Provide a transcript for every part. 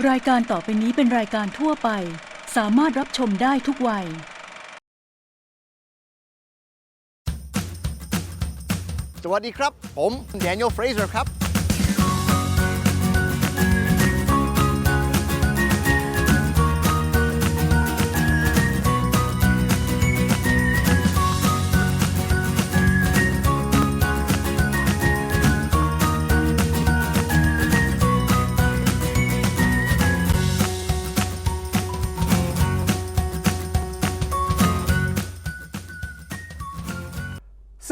รายการต่อไปนี้เป็นรายการทั่วไป สามารถรับชมได้ทุกวัย สวัสดีครับ ผมแดเนียลเฟรเซอร์ครับ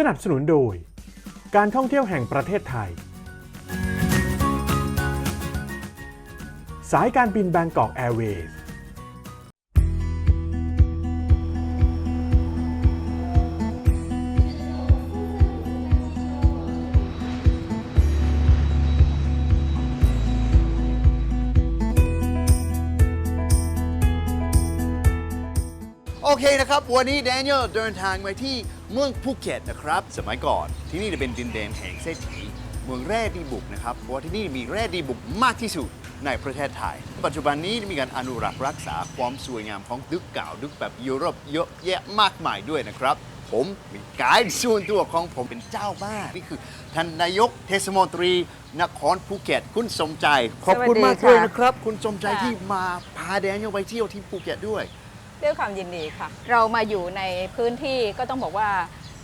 สนับสนุนโดย การท่องเที่ยวแห่งประเทศไทย สายการบินแบงกอกแอร์เวย์โอเคนะครับ วันนี้แดเนียลเดินทางไปที่ เมืองภูเก็ตนะครับ สมัยก่อนที่นี่จะเป็นดินแดนแห่งเศรษฐีเมืองแร่ดีบุกนะครับเพราะว่าที่นี่มีแร่ดีบุกมากที่สุดในประเทศไทย ปัจจุบันนี้มีการอนุรักษ์รักษาความสวยงามของดึกเก่าดึกแบบยุโรปเยอะแยะมากมายด้วยนะครับ ผมมีไกด์ส่วนตัวของผมเป็นเจ้าบ้านนี่คือท่านนายกเทศมนตรีนครภูเก็ตคุณสมใจ ขอบคุณมากเลยนะครับ คุณสมใจที่มาพาแดเนียลไปเที่ยวที่ภูเก็ตด้วย ด้วยความยินดีค่ะ เรามาอยู่ในพื้นที่ก็ต้องบอกว่า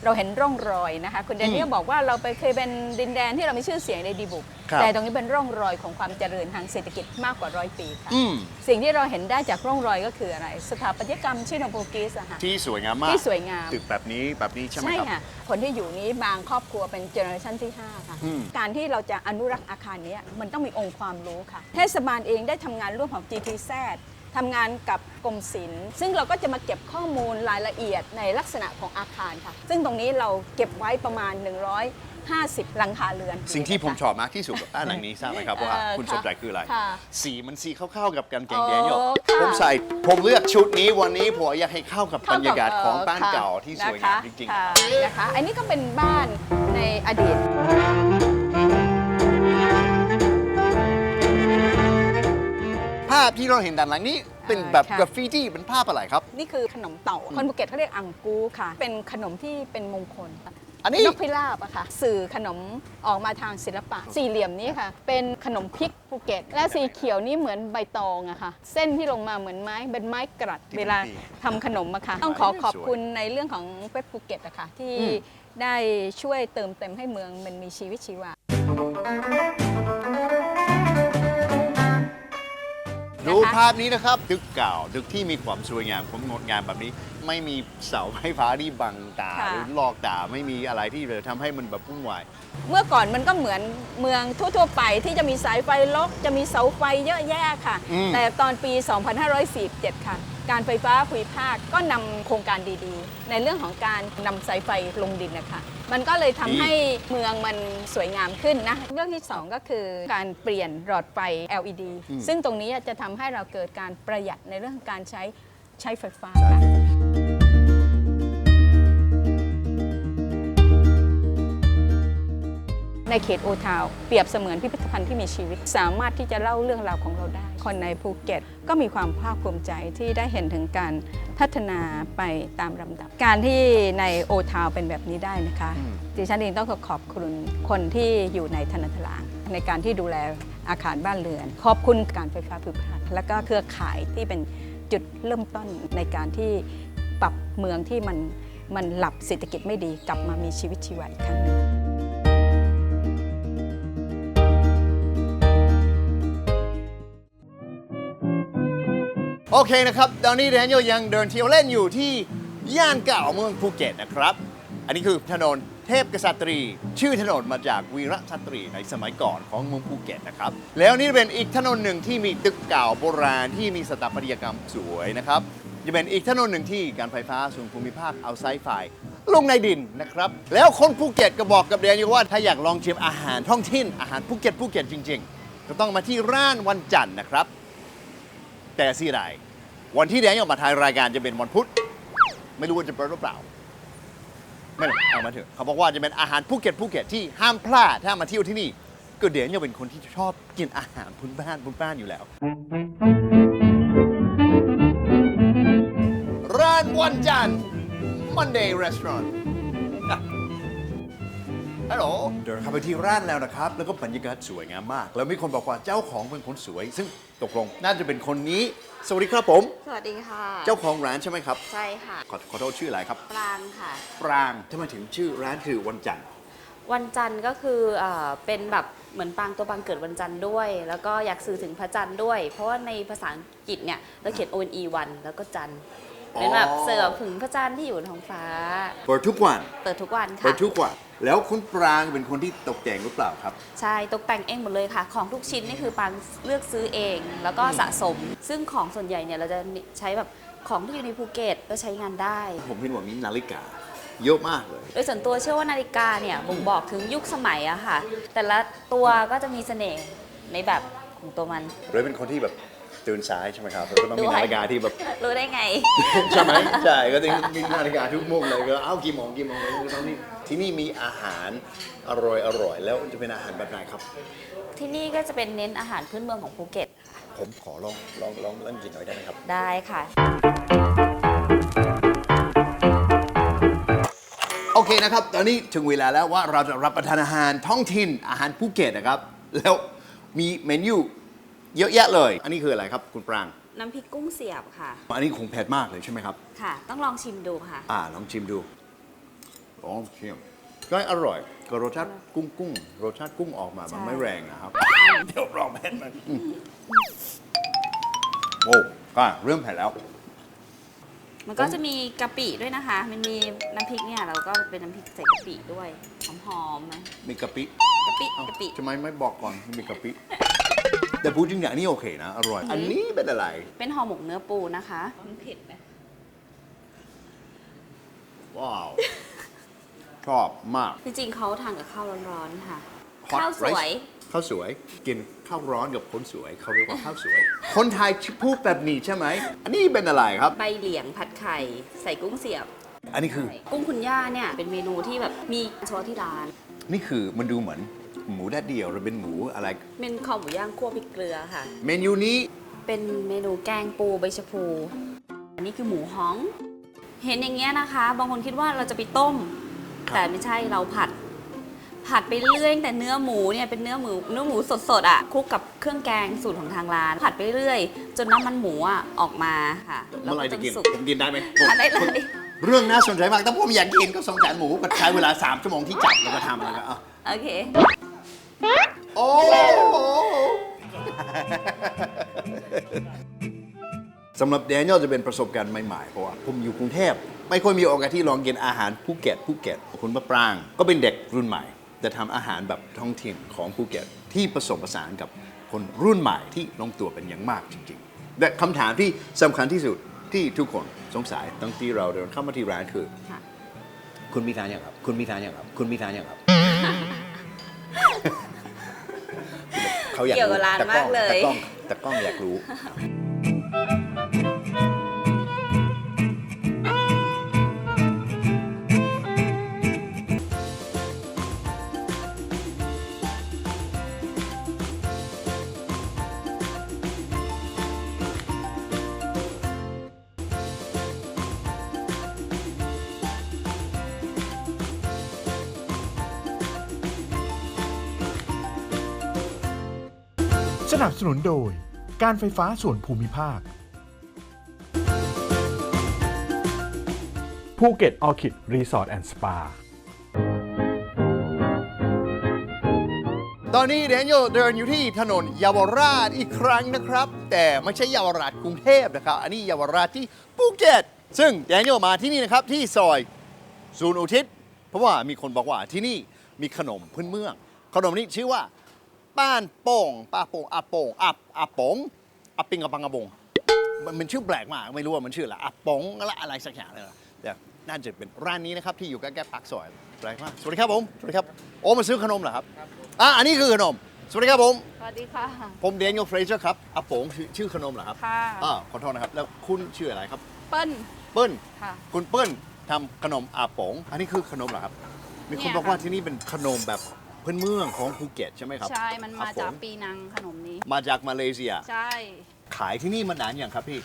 เราเห็นร่องรอยนะคะ คุณแดเนียลบอกว่าเราไปเคยเป็นดินแดนที่เรามีชื่อเสียงในดีบุก ครับแต่ตรงนี้เป็นร่องรอยของความเจริญทางเศรษฐกิจมากกว่าร้อยปีค่ะ อืม สิ่งที่เราเห็นได้จากร่องรอยก็คืออะไร สถาปัตยกรรมชื่อของโปรตุเกสอะค่ะ ที่สวยงามมากที่สวยงาม ตึกแบบนี้แบบนี้ใช่ไหมครับ ค่ะ คนที่อยู่นี้บางครอบครัวเป็นเจเนอเรชันที่ 5 ค่ะ อืม การที่เราจะอนุรักษ์อาคารเนี้ยมันต้องมีองค์ความรู้ค่ะ เทศบาลเองได้ทำงานร่วมของ GTZ ทำงานกับกรมศิลป์ ซึ่งเราก็จะมาเก็บข้อมูลรายละเอียดในลักษณะของอาคารค่ะ ซึ่งตรงนี้เราเก็บไว้ประมาณ 150 หลังคาเรือน สิ่งที่ผมชอบมากที่สุดกับบ้านหลังนี้ทราบไหมครับว่าเอ่อคุณค่ะสนใจคืออะไร ค่ะสีมันสีเข้าๆกับกางเกงโอ้แดเนียลค่ะผมใส่ผมเลือกชุดนี้วันนี้ผมอยากให้เข้ากับบรรยากาศของบ้านค่ะเก่าที่สวยงามจริงนะคะนะคะ อันนี้ก็เป็นบ้านในอดีตาพที่เราเห็นด้านหลังนี้เป็นแบบค่ะกราฟฟิตี้เป็นภาพอะไรครับ นี่คือขนมเต่า คนภูเก็ตเขาเรียกอังกูค่ะ เป็นขนมที่เป็นมงคลค่ะอันนี้นกพิราบอะค่ะ สื่อขนมออกมาทางศิลปะ สี่เหลี่ยมนี้ค่ะ เป็นขนมพริกภูเก็ต และสีเขียวนี่เหมือนใบตองอะค่ะ เส้นที่ลงมาเหมือนไม้เป็นไม้กรัดที่เวลาดีทำขนมอะค่ะ ต้องขอขอบคุณในเรื่องของเป็ดภูเก็ตอะค่ะ ที่อืมได้ช่วยเติมเต็มให้เมืองมันมีชีวิตชีวาดู ภาพนี้นะครับ ดึกเก่า ดึกที่มีความสวยงามความงดงามแบบนี้ ไม่มีเสาไฟฟ้าที่บังตาค่ะ หรือลอกตาไม่มีอะไรที่จะทำให้มันแบบวุ่นวาย เมื่อก่อนมันก็เหมือนเมืองทั่ว ๆ ไปที่จะมีสายไฟล็อกจะมีเสาไฟเยอะแยะค่ะ อืม แต่ตอนปี 2547 ค่ะ การไฟฟ้าภูมิภาคก็นำโครงการดีๆ ในเรื่องของการนำสายไฟลงดินนะคะ มันก็เลยทำให้เมืองมันสวยงามขึ้นนะ เรื่องที่ 2 ก็คือการเปลี่ยนหลอดไฟ LED อืมซึ่งตรงนี้จะทำให้เราเกิดการประหยัดในเรื่องของการใช้ใช้ไฟฟ้าค่ะ ในเขตโอทาวน์เปรียบเสมือนพิพิธภัณฑ์ที่มีชีวิต สามารถที่จะเล่าเรื่องราวของเราได้ คนในภูเก็ตก็มีความภาคภูมิใจที่ได้เห็นถึงการพัฒนาไปตามลำดับ การที่ในโอทาวน์เป็นแบบนี้ได้นะคะอืมดิฉันเองต้องขอขอบคุณคนที่อยู่ในธนาคารในการที่ดูแลอาคารบ้านเรือน ขอบคุณการไฟฟ้าภูมิภาคและก็เครือข่ายที่เป็นจุดเริ่มต้นในการที่ปรับเมืองที่มันมันหลับเศรษฐกิจไม่ดีกลับมามีชีวิตชีวาอีกครั้งหนึ่ง โอเคนะครับตอนนี้แดเนียลยังเดินเที่ยวเล่นอยู่ที่ย่านเก่าเมืองภูเก็ตนะครับ อันนี้คือถนนเทพกษัตรี ชื่อถนนมาจากวีรสตรีในสมัยก่อนของเมืองภูเก็ตนะครับ แล้วนี่เป็นอีกถนนหนึ่งที่มีตึกเก่าโบราณที่มีสถาปัตยกรรมสวยนะครับจะเป็นอีกถนนหนึ่งที่การไฟฟ้าส่วนภูมิภาคเอาไซไฟลงในดินนะครับ แล้วคนภูเก็ตก็บอกกับแดเนียลว่าถ้าอยากลองชิมอาหารท้องถิ่นอาหารภูเก็ตภูเก็ตจริง ๆ ก็ต้องมาที่ร้านวันจันทร์นะครับ แต่สิไร วันที่แดงออกมาทายรายการจะเป็นวันพุธ ไม่รู้ว่าจะเปิดหรือเปล่า ไม่เป็นไรเอามาเถอะเขาบอกว่าจะเป็นอาหารภูเก็ตภูเก็ตที่ห้ามพลาดถ้ามาเที่ยวที่นี่ก็เดนเนี่ยเป็นคนที่ชอบกินอาหารพื้นบ้านพื้นบ้านอยู่แล้ว ร้านวันจันทร์ Monday Restaurant ฮัลโหล เดินเข้าไปที่ร้านแล้วนะครับ แล้วก็บรรยากาศสวยงามมาก แล้วมีคนบอกว่าเจ้าของเป็นคนสวย ซึ่งตกลงน่าจะเป็นคนนี้ สวัสดีครับผม สวัสดีค่ะเจ้าของร้านใช่ไหมครับ ใช่ค่ะ ขอขอโทษชื่ออะไรครับ ปรางค่ะ ปรางทำไมถึงชื่อร้านคือวันจันทร์ วันจันทร์ก็คือเอ่อเป็นแบบเหมือนปรางตัวปรางเกิดวันจันทร์ด้วย แล้วก็อยากสื่อถึงพระจันทร์ด้วย เพราะว่าในภาษาอังกฤษเนี่ยเราเขียน O N E วันแล้วก็จันทร์เป็นแบบเสิร์ฟถึงพระจันทร์ที่อยู่บนท้องฟ้า เปิดทุกวัน เปิดทุกวันเปิค่ะดทุกวัน แล้วคุณปรางเป็นคนที่ตกแต่งหรือเปล่าครับ ใช่ตกแต่งเองหมดเลยค่ะ ของทุกชิ้นนี่คือปรางเลือกซื้อเอง แล้วก็สะสม ซึ่งของส่วนใหญ่เนี่ยเราจะใช้แบบของที่อยู่ในภูเก็ตก็ใช้งานได้ ผมเห็นว่ามีนาฬิกา เยอะมากเลย โดยส่วนตัวเชื่อว่านาฬิกาเนี่ยบ่งบอกถึงยุคสมัยอะค่ะ แต่ละตัวก็จะมีเสน่ห์ในแบบของตัวมัน เลยเป็นคนที่แบบ ตื่นสายใช่ไหมครับแล้วก็ต้องมีด้วยนาฬิกาที่แบบ รู้ได้ไง ใช่ไหมใช่ก็ต้องมีนาฬิกาทุกโมงเลยก็เอ้ากี่โมงกี่โมงเลยต้องนี่ที่นี่มีอาหารอร่อยอร่อยแล้วจะเป็นอาหารแบบไหนครับ ที่นี่ก็จะเป็นเน้นอาหารพื้นเมืองของภูเก็ตค่ะผมขอลองลองลองเล่นกินหน่อยได้ไหมครับ ได้ค่ะ โอเคนะครับ ตอนนี้ถึงเวลาแล้วว่าเราจะรับประทานอาหารท้องถิ่นอาหารภูเก็ตนะครับ แล้วมีเมนู เยอะแยะเลย อันนี้คืออะไรครับคุณปราง น้ำพริกกุ้งเสียบค่ะ อันนี้คงเผ็ดมากเลยใช่ไหมครับ ค่ะ ต้องลองชิมดูค่ะ อ่าลองชิมดู ลองชิมก็อร่อยก็รสชาติกุ้งกุ้งรสชาติกุ้งออกมา มันใช่ไม่แรงนะครับ เดี๋ยวลองเผ็ดมันอืมโอ้ก็เริ่มเผ็ดแล้ว มันก็จะมีกะปิด้วยนะคะ มันมีน้ำพริกเนี่ยเราก็เป็นน้ำพริกใส่กะปิด้วย หอมๆไหมมีกะปิกะปิเอ้ากะปิ ทำไมไม่บอกก่อนมีกะปิ แต่พูดจริงๆอันนี้โอเคนะ อร่อย อันนี้เป็นอะไร เป็นห่อหมกเนื้อปูนะคะ มันเผ็ดไหมว้าว ชอบมาก จริงๆเขาทานกับข้าวร้อนๆค่ะ Hot ข้าวสวย rice ข้าวสวย กินข้าวร้อนกับคนสวย เขาเรียกว่าข้าวสวย คนไทยพูดแบบนี้ใช่ไหม อันนี้เป็นอะไรครับ ใบเหลียงผัดไข่ ใส่กุ้งเสียบ อันนี้คือ กุ้งคุณย่าเนี่ยเป็นเมนูที่แบบมีเฉพาะที่ร้าน นี่คือมันดูเหมือน หมูแดดเดียวหรือเป็นหมูอะไร เป็นคอหมูย่างคั่วพริกเกลือค่ะ เมนูนี้เป็นเมนูแกงปูใบชะพู อันนี้คือหมูฮ้อง เห็นอย่างเงี้ยนะคะ บางคนคิดว่าเราจะไปต้ม แต่ไม่ใช่เราผัด ผัดไปเรื่อยตั้งแต่เนื้อหมูเนี่ยเป็นเนื้อหมูเนื้อหมูสดๆอะคลุกกับเครื่องแกงสูตรของทางร้าน ผัดไปเรื่อยจนน้ำมันหมูอะออกมาค่ะเมื่อไหรจจะกินสุกผมกินได้ไหมทานได้เลย เรื่องน่าสนใจมากแต่ผมอยากกินก็สงสารหมูก็ใช้เวลา 3 ชั่วโมงที่จับแล้วก็ทำแล้วก็อะ โอเค โอ้สำหรับแดเนียลจะเป็นประสบการณ์ใหม่ๆ เพราะว่าผมอยู่กรุงเทพ ไม่ค่อยมีโอกาสที่ลองกินอาหารภูเก็ตภูเก็ตคุณมะปราง ก็เป็นเด็กรุ่นใหม่ แต่ทำอาหารแบบท้องถิ่นของภูเก็ตที่ผสมผสานกับคนรุ่นใหม่ที่ลงตัวเป็นอย่างมากจริงๆ และคำถามที่สำคัญที่สุดที่ทุกคนสงสัยตั้งที่เราเดินเข้ามาที่ร้านคือ คุณมีแฟนยังครับ คุณมีแฟนยังครับ คุณมีแฟนยังครับ เขาอยากเกี่ยวกับร้านแต่กล้องมากเลย แต่กล้องแต่กล้องอยากรู้ นับสนุนโดย การไฟฟ้าส่วนภูมิภาค ภูเก็ตออคิดรีสอร์ทแอนด์สปา ตอนนี้แดเนียลเดินอยู่ที่ถนนเยาวราชอีกครั้งนะครับ แต่ไม่ใช่เยาวราชกรุงเทพนะครับ อันนี้เยาวราชที่ภูเก็ต ซึ่งแดเนียลมาที่นี่นะครับที่ซอยศูนย์อุทิศ เพราะว่ามีคนบอกว่าที่นี่มีขนมพื้นเมือง ขนมนี้ชื่อว่า ป้านโป่งป้าโป่งอาโป่งอับอาปงอาปิงอาปังอาบงมันมันชื่อแปลกมากไม่รู้ว่ามันชื่ออะไรอาปงอะไรอะไรสักอย่างเลยนะแต่น่าจะเป็นร้านนี้นะครับที่อยู่ใกล้ๆปากซอยแปลกมากสวัสดีครับผมสวัสดีครับโอ้มาซื้อขนมเหรอครับอะอันนี้คือขนม สวัสดีครับผม สวัสดีค่ะ ผมเดน i e l เฟรเซอร์ครับอาปงชื่อชื่อขนมเหรอครับค่ะอ่าขอโทษนะครับแล้วคุณชื่ออะไรครับ เปิ้ลเปิ้ล ค่ะ คุณเปิ้ลทำขนมอาปงอันนี้คือขนมเหรอครับ มีคนเนี่ยบอกว่าค่ะ ที่นี่เป็นขนมแบบ พื้นเมืองของภูเก็ตใช่ไหมครับ ใช่มันมาครับผจากปีนังขนมนี้ มาจากมาเลเซีย ใช่ ขายที่นี่มานานอย่างครับพี่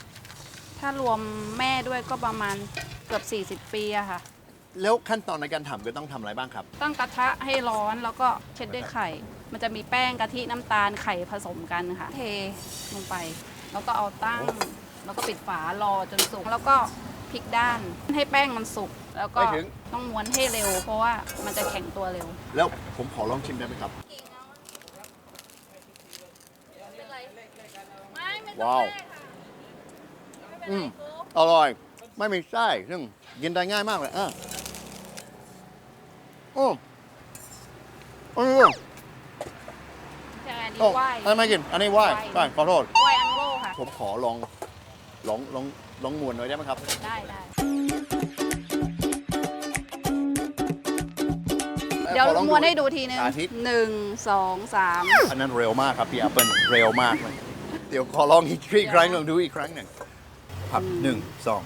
ถ้ารวมแม่ด้วยก็ประมาณเกือบ 40 ปีอะค่ะ แล้วขั้นตอนในการทำก็ต้องทำอะไรบ้างครับ ตั้งกระทะให้ร้อนแล้วก็เช็ดด้วยไข่ มันจะมีแป้งกะทิน้ำตาลไข่ผสมกันค่ะ เทลงไป แล้วก็เอาตั้ง แล้วก็ปิดฝารอจนสุก แล้วก็พลิกด้านให้แป้งมันสุก แล้วก็ไม่ถึง ต้องม้วนให้เร็ว เพราะว่ามันจะแข็งตัวเร็ว แล้วผมขอลองชิมได้ไหมครับ ว้าว อืมอร่อย ไม่มีไส้ซึ่งกินได้ง่ายมากเลยอะโอ้โอ้ใช่อันนี้โอ้ไหว้อันนี้ไม่กิน อันนี้ไหว้ไหว้ไหว้ขอโทษ ไหว้อังโลค่ะ ผมขอลองลองลองลองมวนหน่อยได้ไหมครับ ได้ได้ ดี๋ยวขอลองม้วนให้ดูทีนึงสาธิต หนึ่งสองสามอันนั้นเร็วมากครับพี่แอปเปิลเร็วมากเลยเดี๋ยวขอลองอีกครั้งลองดูอีกครั้งหนึ่งครับหนึ่งสอง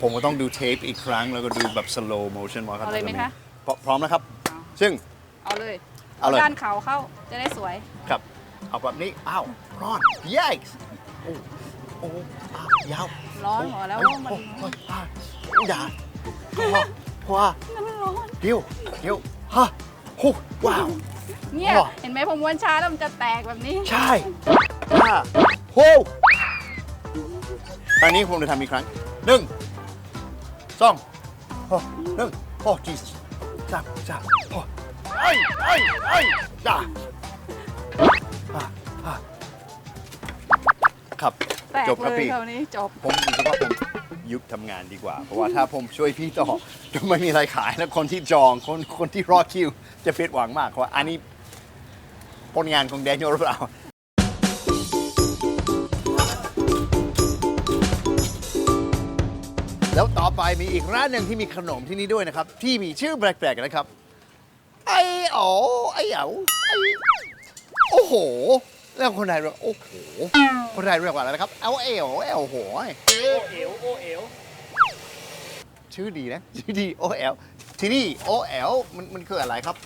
ผมก็ต้องดูเทปอีกครั้งแล้วก็ดูแบบ slow motion ว่าเขาเอาเลยไหมทำงคะพร้อมพร้อมนะครับเอาซึ่ง เอาเลยเอาเลย ด้านเขาเข้าจะได้สวย ครับ เอาแบบนี้ อ้าวร้อน yikes โอ้โอ้อ้าวยาวร้อนพอแล้วโอ้มันโอ้อ้าวอย่า พอพอมันร้อนเดี๋ยวเดี๋ยวฮะโอ้ว้าว เนี่ยอ๋อเห็นไหมผมม้วนช้าแล้วมันจะแตกแบบนี้ ใช่ห้าโฮครั้งนี้ผมจะทำอีกครั้งหนึ่งสองโอ้หนึ่งโอ้ Jesus สามสามโอ้ไอ้ไอ้ไอ้จ้าอะอะครับ แตกจบครับเลยพี่ คราวนี้จบ ผมรู้สึกว่าผมยุบทำงานดีกว่า เพราะว่าถ้าผมช่วยพี่ต่อจะไม่มีอะไรขายแล้วคนที่จองคนคนที่รอคิว จะผิดหวังมากเพราะว่าอันนี้ผลงานของแดเนียลหรือเปล่า แล้วต่อไปมีอีกร้านหนึ่งที่มีขนมที่นี่ด้วยนะครับ ที่มีชื่อแปลกๆนะครับ ไอ้อ๋อไอ้เหยาไอ้โอ้โห แล้วคนไทยเรียกโอ้โหคนไทยเรียกว่าอะไรนะครับเอลเอลเอลโหยโอเอลโอเอลชื่อดีนะชื่อดีโอเอลที่นี่โอเอลมันมันคืออะไรครับ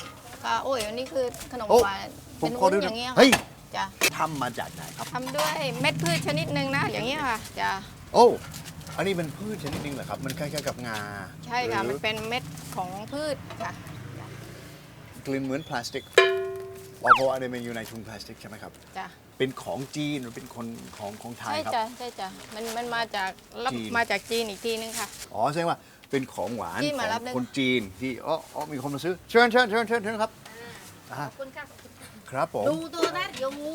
ค่ะโอ้ยอันนี้คือขนมโอ้ หวานผเป็มนขอวุ้นดูอหน่ย่างเงี้ยเฮ้ยจ้ะทำมาจากไหนครับ ทำด้วยเม็ดพืชชนิดหนึ่งนะ อย่างเงี้ยค่ะจ้ะโอ้ อันนี้เป็นพืชชนิดหนึงเหรอครับ มันคล้ายๆกับงาใช่ค่ะหรืมันอเป็นเม็ดของพืชค่ะกลิ่นเหมือนพลาสติก อ๋อเพราะว่าอันนี้มันอยู่ในถุงพลาสติกใช่ไหมครับ จ้ะเป็นของจีนหรือเป็นคนของของไทยใช่ครับ จ้ะใช่จ้ะมันมันมาจากรับจีน มาจากจีนอีกทีนึงค่ะ อ๋อแสดงว่าเป็นของหวานที่ขมาอรับงได้คนจีนที่อ๋ออ๋อมีคนมาซื้อเชิญเชิญเชิญเชิญเชิญครับอ่าขอบคุณค่ะครับผมดูตัวนะเดี๋ยวงู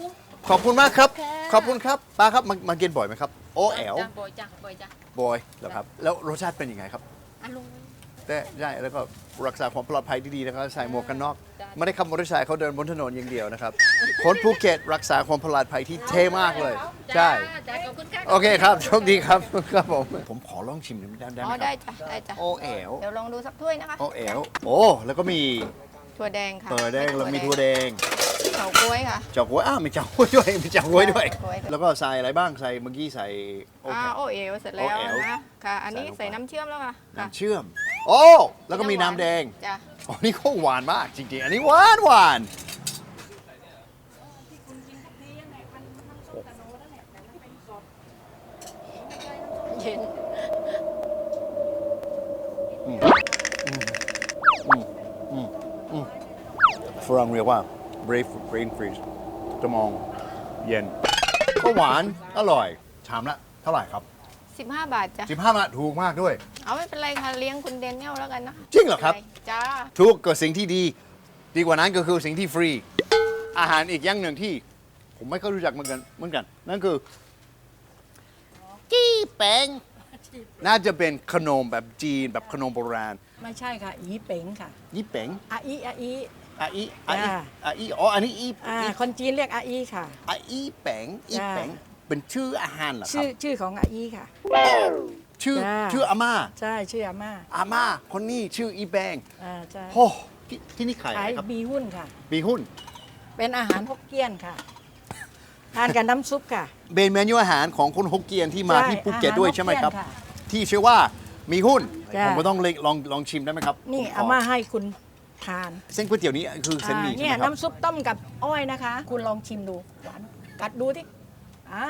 ขอบคุณมากครับ ค่ะ ขอบคุณครับป้าครับมามากินบ่อยไหมครับ โอแอลจ้ะบ่อยจ้ะบ่อยจ้ะบอยเหรอครับ แล้วรสชาติเป็นยังไงครับ อร่อย แต่ใช่แล้วก็รักษาความปลอดภัยดีๆนะครับใส่หมวกกันน็อกจ้ะไม่ได้ขับมอเตอร์ไซค์เขาเดินบนถนนอย่างเดียวนะครับคนภูเก็ตรักษาความปลอดภัยที่เท่มากเลย ใช่ จ้ะขอบคุณค่ะโอเคครับโชคดีครับครับผมผมขอลองชิมได้ไหมอ๋อได้ได้ไหมครับจ้ะได้จ้ะโอแอลเดี๋ยวลองดูสักถ้วยนะคะโอแอลโอ้แล้วก็มีถั่วแดงค่ะเปิดแดงแล้วมีถั่วแดงเฉาก๊วยค่ะเจ้าก้วยอ้าวมีเจ้าก้วยด้วยมีเจ้าก้วยด้วยใช่ก้วยด้วย แล้วก็ใส่อะไรบ้างใส่เมื่อกี้ใส่โออ่าเคโอเอลเสร็จแล้วโอเอลนะค่ะ อันนี้ใส่ลงไปใส่น้ำเชื่อมแล้วค่ะค่ะน้ำเชื่อม โอ้แล้วก็มีน้ำแดงจ้ะอ๋อนี่ก็หวานมากจริงๆ อันนี้หวานหวานเย็นฝรั่งเรียกว่า brain brain freeze สมองเย็นก็หวานอร่อยชามละเท่าไหร่ครับ 15 บาทจ้ะ 15บาทถูกมากด้วย เอาไม่เป็นไรค่ะเลี้ยงคุณเดนเนลแล้วกันนะจริงเหรอครับจ้าทุกก็สิ่งที่ดี ดีกว่านั้นก็คือสิ่งที่ฟรี อาหารอีกอย่างหนึ่งที่ ผมไม่ค่อยรู้จักเหมือนกันเหมือนกัน นั่นคือจี้แปงน่าจะเป็นขนมแบบจีนแบบขนมโบราณไม่ใช่ค่ะ อีเป๋งค่ะยี่แปงอาอีอาอี อาอีอาอีจ้าอาอีอ๋ออันนี้อีอ่าอีคนจีนเรียกอาอีค่ะ อาอีแปงอีแปงจ้า เป็นชื่ออาหารเหรอครัชื่บ อชื่อของอาอีค่ะ ชื่อจ้า ชื่ออาม่า ใช่ชื่ออาม่าอาม่าคนนี้ชื่ออีแปงอ่าใช่โอ้ที่ที่นี่ขายอะขาไรยครับบีหุ้นค่ะ มีหุ้น เป็นอาหารฮกเกี้ยนค่ะทานกับน้ำซุปค่ะเป็นเมนูอาหารของคนฮกเกี้ยนที่มาใช่ที่ภูเก็ตด้วยใช่ไหมครับ อาหารฮกเกี้ยนค่ะ ที่ชื่อว่ามีหุ้น จ้า ผมก็ต้องเลยลองลองชิมได้ไหมครับนี่ผขอาม่าให้คุณทานเส้นก๋วยเตี๋ยวนี้คือเส้นหมี่อ่าใช่เนี่ไหยมครับ น้ำซุปต้มกับอ้อยนะคะ คุณลองชิมดูหวานกัดดูที่ อ่า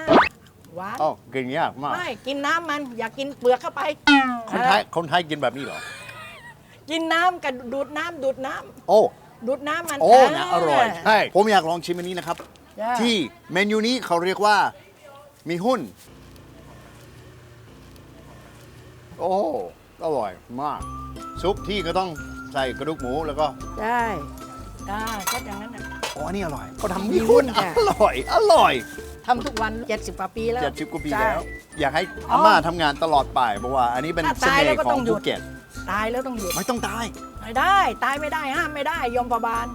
หวานอ๋อกินยากมาก ไม่กินน้ำมันอย่ากินเปลือกเข้าไปคนไทยเออคนไทยกินแบบนี้เหรอ กินน้ำกับดูดน้ำดูดน้ำโอ้ดูดน้ำมันโอ้นะอร่อยาใช่ ผมอยากลองชิมอันนี้นะครับ จ้ะที่เมนูนี้เขาเรียกว่า มีหุ้น โอ้ อร่อยมาก ซุปที่ก็ต้องใส่กระดูกหมูแล้วก็ได้ได้ก็อย่างนั้นน่ะโอ้อันนี้อร่อยเขาทำมีมีหุ้หุ้นนอค่ะร่อย อร่อย ทำทุกวัน 70กว่าปีแล้ว เจ็ดสิบกว่าปีใช่แล้ว อยากให้อ๋ออาม่าทำงานตลอดไปเพราะว่า อันนี้เป็นถ้าเสตายน่แล้วห์ก็ขอต้องงหยุภูด เก็ตตายแล้วต้องหยุดไม่ต้องตาย ไม่ได้ ตายไม่ได้ห้ามไม่ได้ ยมพบาล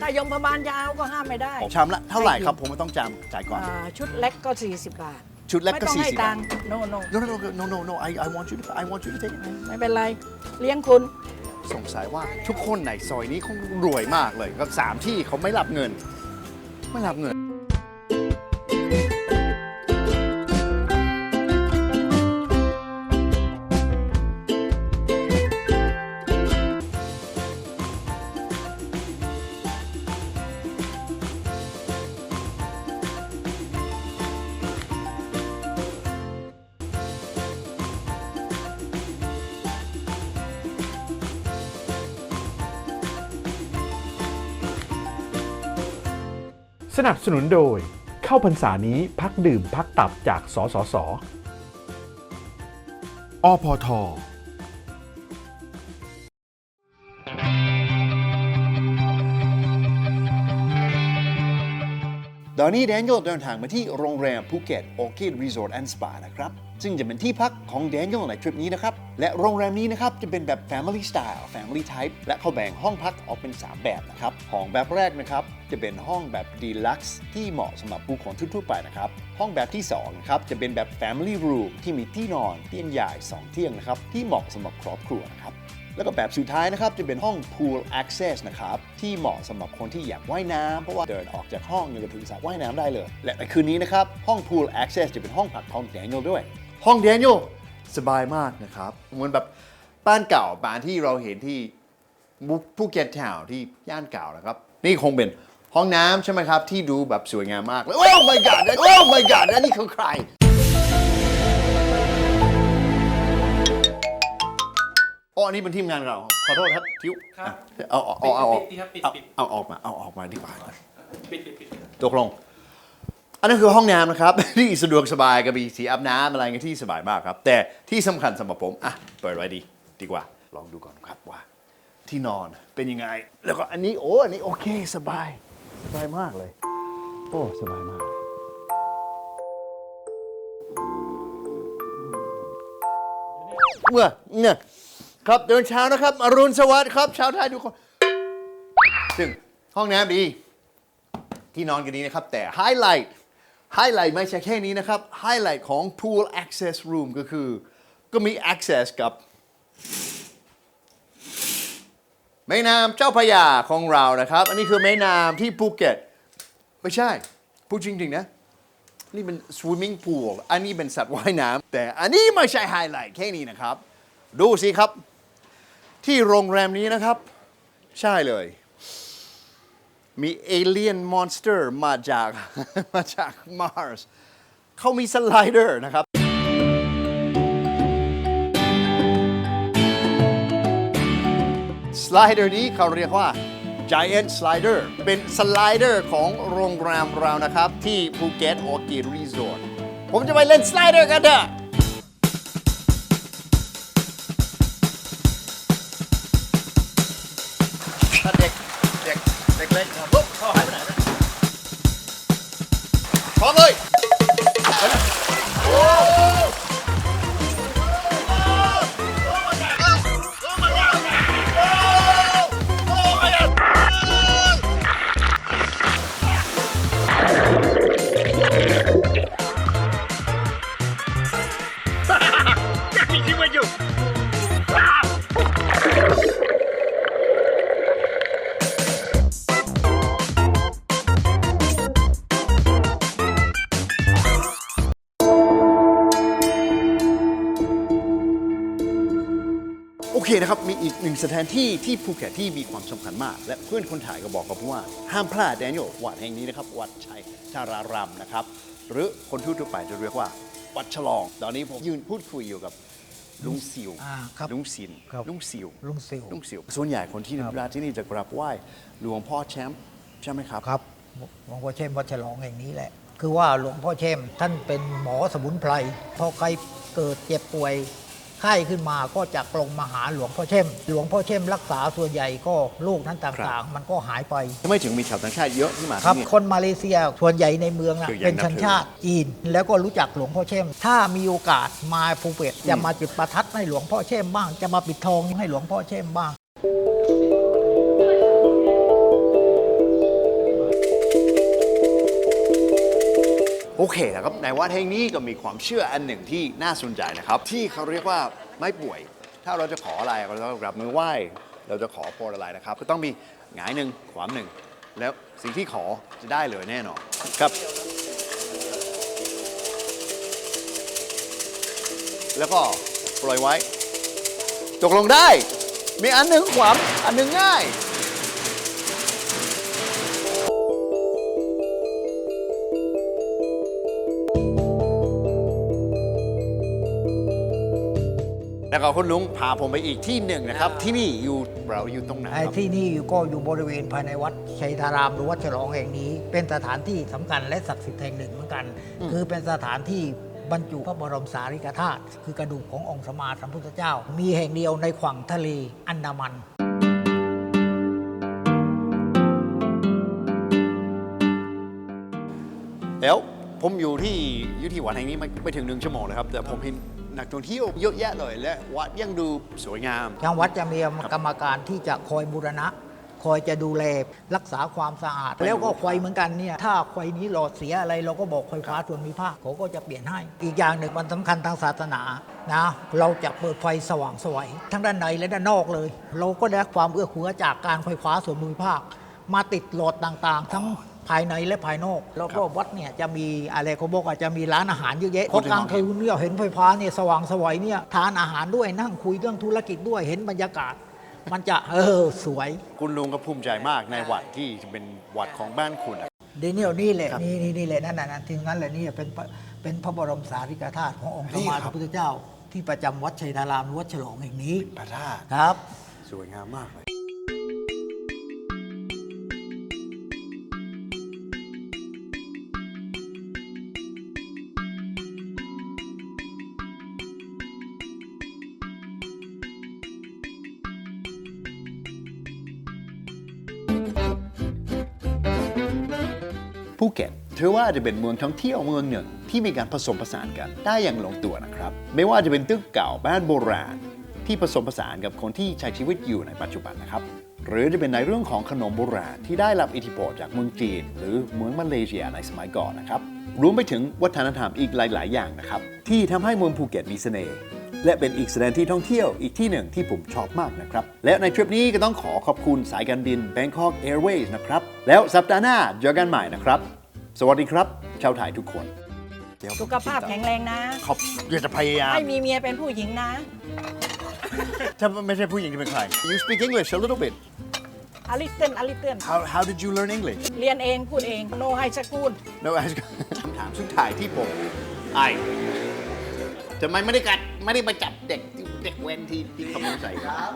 ถ้ายมพบาลจะเอาก็ห้ามไม่ได้ชามละเท่าไหร่ครับผมไม่ต้องจำจ่ายก่อน อ่าชุดเล็กก็ 40 บาท ชุดเล็กไม่ก็ต้องสี่ให้สิบตับางทค์โนโน no no no no no no I I want you to I want you to take it ไม่เป็นไร เลี้ยงคุณ สงสัยว่าทุกคนในซอยนี้คงรวยมากเลยก็สามที่เขาไม่รับเงิน ไม่รับเงิน สนับสนุนโดย เข้าพรรษานี้พักดื่มพักตับจากสสส อพท ตอนนี้แดเนียลเดินทางมาที่โรงแรมภูเก็ตโอเคดรีสอร์ทแอนด์สปานะครับ ซึ่งจะเป็นที่พักของแดเนียลในทริปนี้นะครับ และโรงแรมนี้นะครับ จะเป็นแบบ Family Style Family Type และเขาแบ่งห้องพักออกเป็น 3 แบบนะครับ ห้องแบบแรกนะครับ จะเป็นห้องแบบ Deluxe ที่เหมาะสำหรับผู้คนทั่วๆไปนะครับ ห้องแบบที่2นะครับจะเป็นแบบ Family Room ที่มีที่นอนเตียงใหญ่สองเตียงนะครับที่เหมาะสำหรับครอบครัวนะครับ แล้วก็แบบสุดท้ายนะครับจะเป็นห้อง pool access นะครับ ที่เหมาะสำหรับคนที่อยากว่ายน้ำเพราะว่าเดินออกจากห้องยังจะถึงสระว่ายน้ำได้เลย และในคืนนี้นะครับ ห้อง pool access จะเป็นห้องพักของแดเนียลด้วย ห้องแดเนียลสบายมากนะครับ เหมือนแบบบ้านเก่าบ้านที่เราเห็นที่ภูเก็ตทาวที่ย่านเก่านะครับ นี่คงเป็นห้องน้ำใช่ไหมครับ ที่ดูแบบสวยงามมากเลยโอ้ my god โอ้ my god นั่นนี่คือใคร อ๋ออันนี้เป็นทีมงานเรา ขอโทษครับทิวครับเอาเอาเอาเอาเอาเอาออกมาเอาออกมาดีกว่าตกลง อันนั้นคือห้องน้ำนะครับ ที่สะดวกสบายกับมีสีอาบน้ำอะไรเงี้ยที่สบายมากครับ แต่ที่สำคัญสำหรับผมอะเปิดไว้ดี ดีกว่า ลองดูก่อนครับว่า ที่นอนเป็นยังไง แล้วก็อันนี้โอ้อันนี้โอเคสบาย สบายมากเลย โอ้สบายมาก เมื่อเนี่ย ครับเดินเช้านะครับอรุณสวัสดิ์ครับชาวไทยทุกคน ซึ่งห้องน้ำดี ที่นอนกันดีนะครับ แต่ไฮไลท์ไฮไลท์ไม่ใช่แค่นี้นะครับไฮไลท์ของ pool access room ก็คือ ก็มี access กับแม่น้ำเจ้าพระยาของเรานะครับ อันนี้คือแม่น้ำที่ภูเก็ต ไม่ใช่พูดจริงๆนะ นี่เป็น swimming pool อันนี้เป็นสัตว์ว่ายน้ำแต่อันนี้ไม่ใช่ไฮไลท์แค่นี้นะครับ ดูสิครับ ที่โรงแรมนี้นะครับ ใช่เลย มีเอเลียนมอนสเตอร์มาจากมาจากมาร์สเขามีสไลเดอร์นะครับสไลเดอร์นี้เขาเรียกว่า Giant Slider เป็นสไลเดอร์ของโรงแรมเรานะครับ ที่ภูเก็ตโอกีรีสอร์ทผมจะไปเล่นสไลเดอร์กันเถอะ งสถานที่ที่ภูเก็ตที่มีความสำคัญมาก และเพื่อนคนถ่ายก็บอกกับผมว่า ห้ามพลาดแดเนียลวัดแห่งนี้นะครับ วัดชัยธารารามนะครับ หรือคนทั่วๆไปจะเรียกว่า วัดฉลอง ตอนนี้ผมยืนพูดคุยอยู่กับลุงสิวอ่าครับลุงสินครับลุงสิวลุงสิวลุงสิวส่วนใหญ่คนที่ครับราที่นี่จะกราบไหว้หลวงพ่อแชมป์ใช่ไหมครับครับหลวงพ่อเชมวัดฉลองแห่งนี้แหละ คือว่าหลวงพ่อเชมท่านเป็นหมอสมุนไพรพอใครเกิดเจ็บป่วย ไข้ขึ้นมาก็จะลงมาหาหลวงพ่อเชมหลวงพ่อเชมรักษาส่วนใหญ่ก็โรคนั้นครัต่างบๆมันก็หายไปทำไมถึงมีชาวต่างชาติเยอะที่มาครับที่นี่คนมาเลเซียส่วนใหญ่ในเมืองน่ะคือยังเป็นนับชันถือชาติจีน แล้วก็รู้จักหลวงพ่อเชมถ้ามีโอกาสมาภูเก็ตจะมาจุดประทัดให้หลวงพ่อเชมบ้าง จะมาปิดทองให้หลวงพ่อเชมบ้าง โอเคนะครับในวัดแห่งนี้ก็มีความเชื่ออันหนึ่งที่น่าสนใจนะครับ ที่เขาเรียกว่าไม่ป่วย ถ้าเราจะขออะไรเราต้องกลับมือไหว้ เราจะขอพรอะไรนะครับ ก็ต้องมีหงายหนึ่งขวามหนึ่งแล้วสิ่งที่ขอจะได้เลยแน่นอนครับ แล้วก็ปล่อยไว้ ตกลงได้ มีอันหนึ่งขวามอันหนึ่งง่าย คุณลุงพาผมไปอีกที่หนึ่งนะครับ ที่นี่อยู่เราอยู่ตรงไหนไอ้ครับที่นี่อยู่ก็อยู่บริเวณภายในวัดชัยธารามหรือวัดฉลองแห่งนี้ เป็นสถานที่สำคัญและศักดิ์สิทธิ์แห่งหนึ่งเหมือนกัน คือเป็นสถานที่บรรจุพระบรมสารีริกธาตุคือกระดูกขององค์สมมาสัมพุทธเจ้า มีแห่งเดียวในขวางทะเลอันดามัน แล้วผมอยู่ที่อยู่ที่วัดแห่งนี้ไม่ไม่ถึงหนึ่งชั่วโมงนะครับ แต่ผมเห็น นักท่องเที่ยวเยอะแยะเลย และวัดยังดูสวยงาม ทางวัดจะมีกรรมการที่จะคอยบูรณะ คอยจะดูแลรักษาความสะอาด แล้วก็ควายเหมือนกันเนี่ยถ้าควายนี้หลอดเสียอะไรเราก็บอกไฟฟ้าส่วนภูมิภาคเขาก็จะเปลี่ยนให้ อีกอย่างหนึ่งมันสำคัญทางศาสนานะเราจะเปิดไฟสว่างสวยทั้งด้านในและด้านนอกเลย เราก็ได้รับความเอื้อเฟื้อจากการไฟฟ้าส่วนภูมิภาค มาติดหลอดต่างๆ ทั้ง ภายในและภายนอกแล้วก็วัดเนี่ยจะมีอะไรเขาบอกว่าจะมีร้านอาหารเยอะแยะเพราะกลางคืนเนี่ยเห็นไฟฟ้าเนี่ยสว่างสวยเนี่ยทานอาหารด้วยนั่งคุยเรื่องธุรกิจด้วยเห็นบรรยากาศ มันจะเออสวย คุณลุงก็ภูมิใจมากในวัดที่เป็นวัดของบ้านคุณอะเดนิเอลนี่แหละครับนี่นี่นี่แหละนั่นน่ะนะที่งั้นแหละนี่เป็นพระเป็นพระบรมสารีริกธาตุขององค์สนี่มมาครัสับมพุทธเจ้า ที่ประจำวัดชัยธารามหรือวัดฉลองแห่งนี้พระธาตุครับ สวยงามมากเลย ถือว่าจะเป็นเมืองท่องเที่ยวเมืองหนึ่งที่มีการผสมผสานกันได้อย่างลงตัวนะครับ ไม่ว่าจะเป็นตึกเก่าบ้านโบราณ ที่ผสมผสานกับคนที่ใช้ชีวิตอยู่ในปัจจุบันนะครับ หรือจะเป็นในเรื่องของขนมโบราณที่ได้รับอิทธิพลจากเมืองจีน หรือเมืองมาเลเซียในสมัยก่อนนะครับรวมไปถึงวัฒนธรรมอีกหลาย ๆ อย่างนะครับ ที่ทำให้เมืองภูเก็ตมีเสน่ห์และเป็นอีกสถานที่ท่องเที่ยวอีกที่หนึ่งที่ผมชอบมากนะครับ และในทริปนี้ก็ต้องขอขอบคุณสายการบิน Bangkok Airways นะครับ แล้วสัปดาห์หน้าเจอกันใหม่นะครับ สวัสดีครับ ชาวไทยทุกคนสุขภาพแข็งแรงนะ ขอบเดี๋ยวจะพยายาม ให้มีเมียเป็นผู้หญิงนะ ถ้าไม่ใช่ผู้หญิงจะเป็นใคร You speak English a little bit อลิเต้นอลิเต้น How how did you learn English เรียนเองพูดเอง โนไฮสกูล No คำถามสุดท้ายที่ผมไอทำไมไม่ได้กัดไม่ได้ไปจับเด็กเด็กเว้นที่ที่ขโมยใส่ครับ